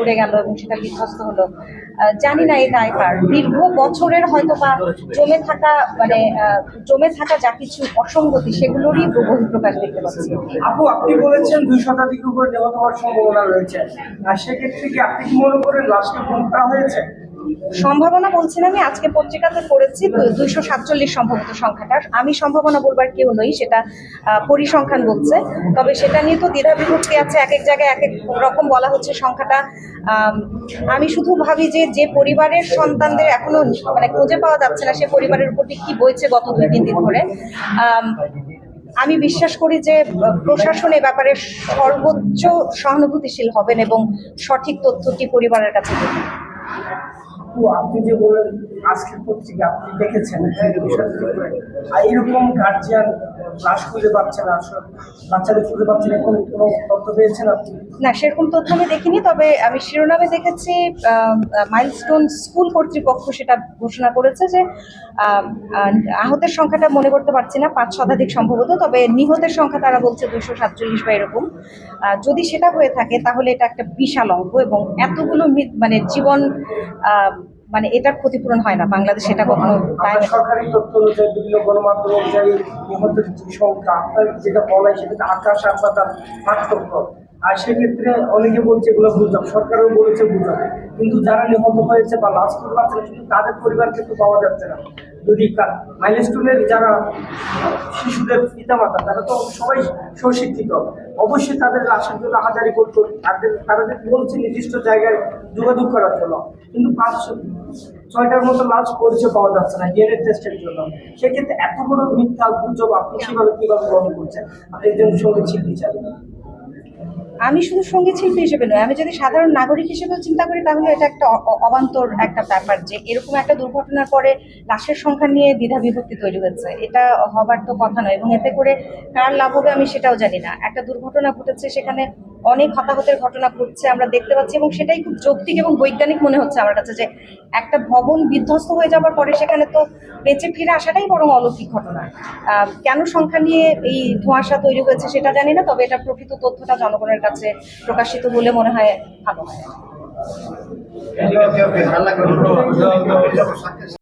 উড়ে গেল এবং সেটা বিধ্বস্ত হলো। জানি না এই দায় কার দীর্ঘ বছরের হয়তো বা জমে থাকা মানে জমে থাকা যা কিছু অসঙ্গতি, সেগুলোরই বহিঃপ্রকাশ দেখতে পাচ্ছি। আপু, আপনি বলেছেন দুই শতাধিক উপর নিহত হওয়ার সম্ভাবনা রয়েছে। আর সেক্ষেত্রে কি আপনি কি মনে করেন লাশকে করা হয়েছে? সম্ভাবনা বলছি না আমি, আজকে পত্রিকাতে পড়েছি দুইশো সাতচল্লিশ সম্ভবত সংখ্যাটা। আমি সম্ভাবনা বলবার কেউ নই, সেটা পরিসংখ্যান বলছে। তবে সেটা নিয়ে তো দ্বিধা বিভক্তি আছে, এক এক জায়গায় এক এক রকম বলা হচ্ছে সংখ্যাটা। আমি শুধু ভাবি যে যে পরিবারের সন্তানদের এখনও মানে খুঁজে পাওয়া যাচ্ছে না, সে পরিবারের উপর কি বইছে গত দুই, তিন দিন ধরে। আমি বিশ্বাস করি যে, প্রশাসন এ ব্যাপারে সর্বোচ্চ সহানুভূতিশীল হবেন এবং সঠিক তথ্যটি পরিবারের কাছে আপু আপনি যে বলেন আজকের পত্রিকা আপনি দেখেছেন হ্যাঁ, দুই আর এরকম গার্জিয়ান ক্লাস খুঁজে পাচ্ছে না আসলে বাচ্চাদের খুঁজে পাচ্ছে না এখন কোনো তথ্য পেয়েছেন আপনি? না সেরকম তথ্য আমি দেখিনি তবে আমি শিরোনামে দেখেছি মাইলস্টোন স্কুল কর্তৃপক্ষ সেটা ঘোষণা করেছে যে আহ, আহ, আহতের সংখ্যাটা মনে করতে পারছি না পাঁচ শতাধিক সম্ভবত তবে নিহতের সংখ্যা তারা বলছে দুশো সাতচল্লিশ বা এরকম। যদি সেটা হয়ে থাকে তাহলে এটা একটা বিশাল অঙ্ক এবং এতগুলো মানে জীবন মানে এটার ক্ষতিপূরণ হয় না বাংলাদেশ এটা কখনো সরকারি তথ্য অনুযায়ী বিভিন্ন গণমাধ্যম অনুযায়ী নিহতের সংখ্যা যেটা বলা হয় সেটা আকাশ আর পার্থক্য। আর সেক্ষেত্রে অনেকে বলছে এগুলো গুজব সরকারও বলেছে গুজব কিন্তু যারা নিহত হয়েছে বা লাশ না, কিন্তু তাদের পরিবার কিন্তু পাওয়া যাচ্ছে না। যদি মাইলস্টোনের যারা শিশুদের পিতামাতা, তারা তো সবাই সুশিক্ষিত অবশ্যই তাদের লাশের জন্য হাজারি করতো। তাদের তারা বলছে নির্দিষ্ট জায়গায় যোগাযোগ করার জন্য। কিন্তু পাঁচ, ছয়টার মতো লাশ পরিচয় পাওয়া যাচ্ছে না ডিএনএ টেস্টের জন্য। সেক্ষেত্রে এত বড় মিথ্যা গুজব আপনি কীভাবে, কীভাবে গ্রহণ করছেন? আপনি একজন সংগীত শিল্পী আমি শুধু সংগীত শিল্পী হিসেবে নয়, আমি যদি সাধারণ নাগরিক হিসেবেও চিন্তা করি, তাহলে এটা একটা অবান্তর একটা ব্যাপার যে এরকম একটা দুর্ঘটনার পরে লাশের সংখ্যা নিয়ে দ্বিধা বিভক্তি তৈরি হয়েছে এটা হবার তো কথা নয় এবং এতে করে কার লাভ হবে আমি সেটাও জানি না। একটা দুর্ঘটনা ঘটেছে, সেখানে অনেক হতাহতের ঘটনা ঘটছে, আমরা দেখতে পাচ্ছি এবং সেটাই খুব যৌক্তিক এবং বৈজ্ঞানিক মনে হচ্ছে আমার কাছে যে একটা ভবন বিধ্বস্ত হয়ে যাওয়ার পরে সেখানে তো বেঁচে ফিরে আসাটাই বরং অলৌকিক ঘটনা। কেন সংখ্যা নিয়ে এই ধোঁয়াশা তৈরি হয়েছে সেটা জানি না, তবে এটা প্রকৃত তথ্যটা জনগণের কাছে প্রকাশিত হলে মনে হয় ভালো হয়।